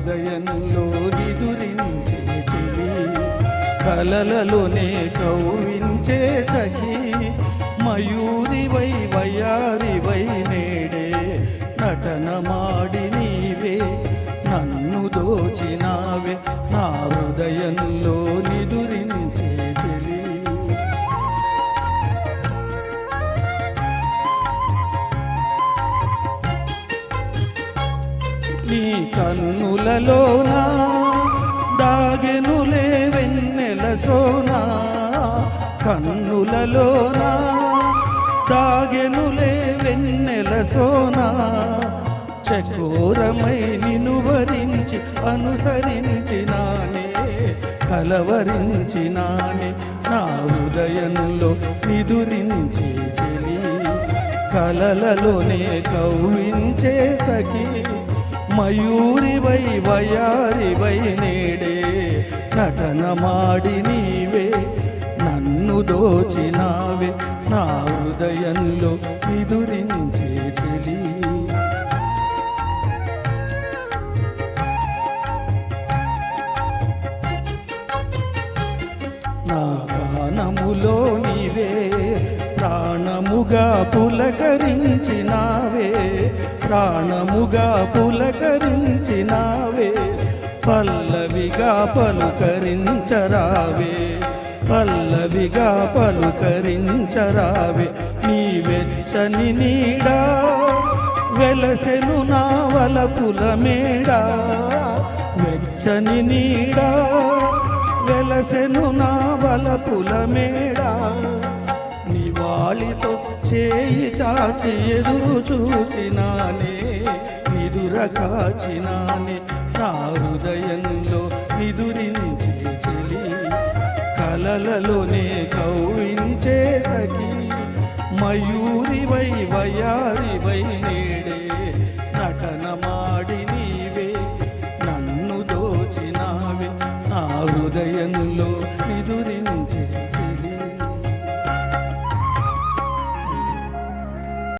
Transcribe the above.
హృదయంలో నిదురించే చెలి కలలలోనే కౌవించే సఖి మయూరివై వై నీ కన్నులలోనా? దాగెనులే వెన్నెల సోనా? కన్నులలోనా? దాగెనులే వెన్నెల సోనా? చకోరమై నిను వరించి అనుసరించినానే కలవరించినానే నా హృదయంలో నిదురించి చెలి కలలలోనే కవ్వించే సఖీ. మయూరివై వయారివై నేడే. నటనమాడి నీవే నన్ను దోచినావే. నా హృదయంలో నిదురించే చెలి. నా గానములో నీవే ప్రాణముగా పులకరించినావే ప్రాణముగా పులకరించినావే పల్లవిగా పలుకరించరావే పల్లవిగా పలుకరించరావే నీ వెచ్చని నీడా వెలసెను నా వలపుల మేడా వెచ్చని నీడా వెలసెను నా బలపుల మేడా. నివాళితో చేయి చాచి ఎదురు చూచినానే నిదుర కాచినానే నా హృదయంలో నిదురించి చెలి కలలలోనే కౌవించే సఖి మయూరి వై వయారి